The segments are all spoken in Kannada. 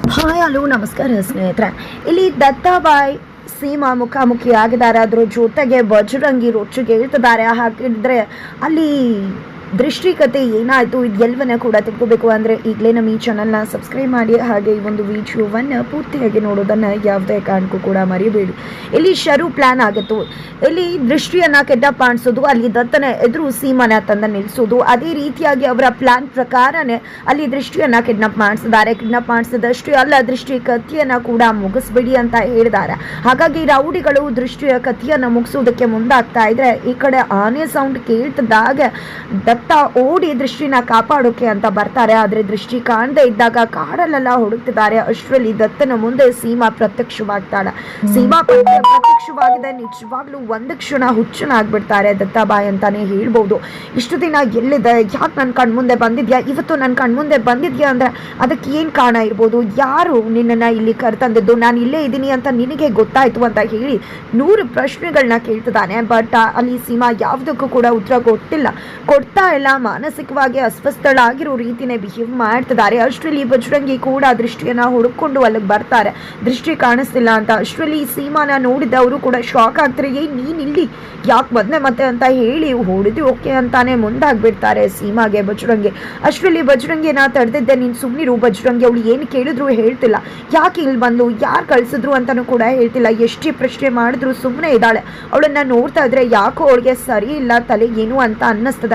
ಹಾಯ್, ಹಲೋ, ನಮಸ್ಕಾರ ಸ್ನೇಹಿತರೆ. ಇಲ್ಲಿ ದತ್ತಾಬಾಯ್ ಸೀಮಾ ಮುಖಾಮುಖಿ ಆಗಿದ್ದಾರೆ ಅದ್ರ ಜೊತೆಗೆ ಬಜರಂಗಿ ರೊಚ್ಚಿಗೆ ಹೇಳ್ತಿದ್ದಾರೆ ಹಾಕಿದ್ರೆ ಅಲ್ಲಿ ದೃಷ್ಟಿಕತೆ ಏನಾಯಿತು ಇದೆಲ್ಲವನ್ನ ಕೂಡ ತಿಳ್ಕೋಬೇಕು ಅಂದರೆ ಈಗಲೇ ನಮ್ಮ ಈ ಚಾನಲ್ನ ಸಬ್ಸ್ಕ್ರೈಬ್ ಮಾಡಿ ಹಾಗೆ ಈ ಒಂದು ವಿಡಿಯೋವನ್ನು ಪೂರ್ತಿಯಾಗಿ ನೋಡೋದನ್ನು ಯಾವುದೇ ಕಾರಣಕ್ಕೂ ಕೂಡ ಮರಿಬೇಡಿ. ಇಲ್ಲಿ ಶರು ಪ್ಲಾನ್ ಆಗಿತ್ತು. ಇಲ್ಲಿ ದೃಷ್ಟಿಯನ್ನು ಕೆಟ್ಟ ಪಾಣಿಸೋದು, ಅಲ್ಲಿ ದತ್ತನ ಎದುರು ಸೀಮನ ತಂದ ನಿಲ್ಲಿಸೋದು ಅದೇ ರೀತಿಯಾಗಿ ಅವರ ಪ್ಲಾನ್ ಪ್ರಕಾರನೇ ಅಲ್ಲಿ ದೃಷ್ಟಿಯನ್ನು ಕಿಡ್ನಾಪ್ ಮಾಡಿಸಿದ್ದಾರೆ. ಕಿಡ್ನಾಪ್ ಮಾಡಿಸಿದಷ್ಟು ಅಲ್ಲ, ದೃಷ್ಟಿ ಕಥೆಯನ್ನು ಕೂಡ ಮುಗಿಸ್ಬೇಡಿ ಅಂತ ಹೇಳಿದ್ದಾರೆ. ಹಾಗಾಗಿ ರೌಡಿಗಳು ದೃಷ್ಟಿಯ ಕಥೆಯನ್ನು ಮುಗಿಸೋದಕ್ಕೆ ಮುಂದಾಗ್ತಾ ಇದ್ರೆ ಈ ಕಡೆ ಆನೆ ಸೌಂಡ್ ಕೇಳ್ತಿದ್ದಾಗ ದತ್ತ ಓಡಿ ದೃಷ್ಟಿನ ಕಾಪಾಡೋಕೆ ಅಂತ ಬರ್ತಾರೆ. ಆದ್ರೆ ದೃಷ್ಟಿ ಕಾಣದೇ ಇದ್ದಾಗ ಕಾಡಲ್ಲೆಲ್ಲ ಹುಡುಕ್ತಿದ್ದಾರೆ. ಅಷ್ಟರಲ್ಲಿ ದತ್ತನ ಮುಂದೆ ಸೀಮಾ ಪ್ರತ್ಯಕ್ಷವಾಗ್ತಾಳೆ. ಸೀಮಾ ಪ್ರತ್ಯ- ಪ್ರತ್ಯಕ್ಷವಾಗಿದೆ. ನಿಜವಾಗ್ಲೂ ಒಂದು ಕ್ಷಣ ಹುಚ್ಚನಾಗ್ಬಿಡ್ತಾರೆ ದತ್ತಾಬಾಯ್ ಅಂತಾನೆ ಹೇಳ್ಬೋದು. ಇಷ್ಟು ದಿನ ಎಲ್ಲಿದೆ? ಯಾಕೆ ನನ್ನ ಕಣ್ಮುಂದೆ ಬಂದಿದ್ಯಾ? ಇವತ್ತು ನನ್ನ ಕಣ್ಮುಂದೆ ಬಂದಿದ್ಯಾ ಅಂದ್ರೆ ಅದಕ್ಕೆ ಏನು ಕಾರಣ ಇರ್ಬೋದು? ಯಾರು ನಿನ್ನನ್ನು ಇಲ್ಲಿ ಕರ್ತಂದಿದ್ದು? ನಾನು ಇಲ್ಲೇ ಇದ್ದೀನಿ ಅಂತ ನಿನಗೆ ಗೊತ್ತಾಯ್ತು ಅಂತ ಹೇಳಿ ನೂರು ಪ್ರಶ್ನೆಗಳನ್ನ ಕೇಳ್ತಿದ್ದಾನೆ. ಬಟ್ ಅಲ್ಲಿ ಸೀಮಾ ಯಾವುದಕ್ಕೂ ಕೂಡ ಉತ್ತರ ಕೊಟ್ಟಿಲ್ಲ. ಕೊಡ್ತಾ ಇಲ್ಲ ಮಾನಸಿಕವಾಗಿ ಅಸ್ವಸ್ಥಳಾಗಿರೋ ರೀತಿನೇ ಬಿಹೇವ್ ಮಾಡ್ತಿದ್ದಾರೆ. ಅಷ್ಟರಲ್ಲಿ ಬಜರಂಗಿ ಕೂಡ ದೃಷ್ಟಿಯನ್ನ ಹುಡುಕೊಂಡು ಅಲ್ಲಿಗೆ ಬರ್ತಾರೆ. ದೃಷ್ಟಿ ಕಾಣಿಸ್ತಿಲ್ಲ ಅಂತ. ಅಷ್ಟರಲ್ಲಿ ಸೀಮಾನ ನೋಡಿದವರು ಕೂಡ ಶಾಕ್ ಆಗ್ತಾರೆ. ಏ ನೀನು ಇಲ್ಲಿ ಯಾಕೆ ಬಂದೆ ಮತ್ತೆ ಅಂತ ಹೇಳಿ ಹೊಡೆದು ಓಕೆ ಅಂತಾನೆ ಮುಂದಾಗ್ಬಿಡ್ತಾರೆ ಸೀಮಾಗೆ ಬಜರಂಗಿ. ಅಷ್ಟರಲ್ಲಿ ಬಜರಂಗಿನ ತಡೆದಿದ್ದೆ, ನೀನು ಸುಮ್ಮನಿರು ಬಜರಂಗಿ. ಅವಳು ಏನು ಕೇಳಿದ್ರು ಹೇಳ್ತಿಲ್ಲ. ಯಾಕೆ ಇಲ್ಲಿ ಬಂದು, ಯಾರು ಕಳಿಸಿದ್ರು ಅಂತಲೂ ಕೂಡ ಹೇಳ್ತಿಲ್ಲ. ಎಷ್ಟೇ ಪ್ರಶ್ನೆ ಮಾಡಿದ್ರು ಸುಮ್ಮನೆ ಇದ್ದಾಳೆ. ಅವಳನ್ನು ನೋಡ್ತಾ ಇದ್ರೆ ಯಾಕೋ ಅವಳಿಗೆ ಸರಿ ಇಲ್ಲ, ತಲೆ ಏನು ಅಂತ ಅನ್ನಿಸ್ತದ.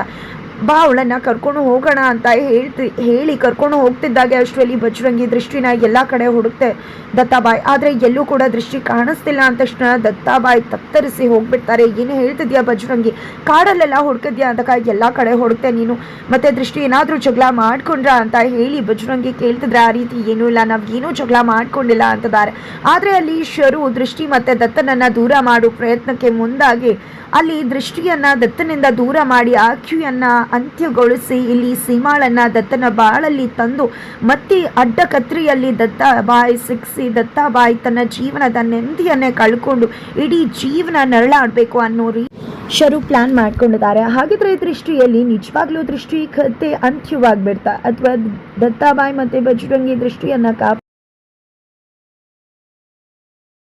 ಬಾ ಅವಳನ್ನ ಕರ್ಕೊಂಡು ಹೋಗೋಣ ಅಂತ ಹೇಳ್ತಿ, ಹೇಳಿ ಕರ್ಕೊಂಡು ಹೋಗ್ತಿದ್ದಾಗೆ ಅಷ್ಟರಲ್ಲಿ ಬಜರಂಗಿ ದೃಷ್ಟಿನ ಎಲ್ಲ ಕಡೆ ಹುಡುಕ್ತೆ ದತ್ತಾಬಾಯ್. ಆದರೆ ಎಲ್ಲೂ ಕೂಡ ದೃಷ್ಟಿ ಕಾಣಿಸ್ತಿಲ್ಲ ಅಂತ ತಕ್ಷಣ ದತ್ತಾಬಾಯ್ ತತ್ತರಿಸಿ ಹೋಗ್ಬಿಡ್ತಾರೆ. ಏನು ಹೇಳ್ತಿದ್ಯಾ ಬಜರಂಗಿ? ಕಾಡಲ್ಲೆಲ್ಲ ಹುಡುಕಿದ್ಯಾ ಅಂತ ಎಲ್ಲ ಕಡೆ ಹುಡುಕ್ತೆ ನೀನು. ಮತ್ತೆ ದೃಷ್ಟಿ ಏನಾದರೂ ಜಗಳ ಮಾಡ್ಕೊಂಡ್ರ ಅಂತ ಹೇಳಿ ಬಜರಂಗಿ ಕೇಳ್ತಿದ್ರೆ ಆ ರೀತಿ ಏನೂ ಇಲ್ಲ. ನಾವು ಏನೂ ಜಗಳ ಮಾಡ್ಕೊಂಡಿಲ್ಲ ಅಂತದ್ದಾರೆ ಆದರೆ ಅಲ್ಲಿ ಶರು, ದೃಷ್ಟಿ ಮತ್ತು ದತ್ತನನ್ನು ದೂರ ಮಾಡೋ ಪ್ರಯತ್ನಕ್ಕೆ ಮುಂದಾಗಿ ಅಲ್ಲಿ ದೃಷ್ಟಿಯನ್ನು ದತ್ತನಿಂದ ದೂರ ಮಾಡಿ ಆಕ್ಯುಯನ್ನ ಅಂತ್ಯಗೊಳಿಸಿ ಇಲ್ಲಿ ಸೀಮಾಳನ್ನ ದತ್ತನ ಬಾಳಲ್ಲಿ ತಂದು ಮತ್ತೆ ಅಡ್ಡ ಕತ್ರಿಯಲ್ಲಿ ದತ್ತ ಬಾಯಿ ಸಿಕ್ಸಿ ದತ್ತ ಬಾಯಿ ತನ್ನ ಜೀವನದ ನೆಂದಿಯನ್ನೇ ಕಳ್ಕೊಂಡು ಇಡೀ ಜೀವನ ನರಳಾಡಬೇಕು ಅನ್ನೋ ರೀ ಶರು ಪ್ಲಾನ್ ಮಾಡ್ಕೊಂಡಿದ್ದಾರೆ. ಹಾಗಿದ್ರೆ ದೃಷ್ಟಿಯಲ್ಲಿ ನಿಜವಾಗ್ಲೂ ದೃಷ್ಟಿ ಕತೆ ಅಂತ್ಯವಾಗ್ಬಿಡ್ತಾ, ಅಥವಾ ದತ್ತಾಬಾಯಿ ಮತ್ತೆ ಬಜರಂಗಿ ದೃಷ್ಟಿಯನ್ನ ಕಾಪ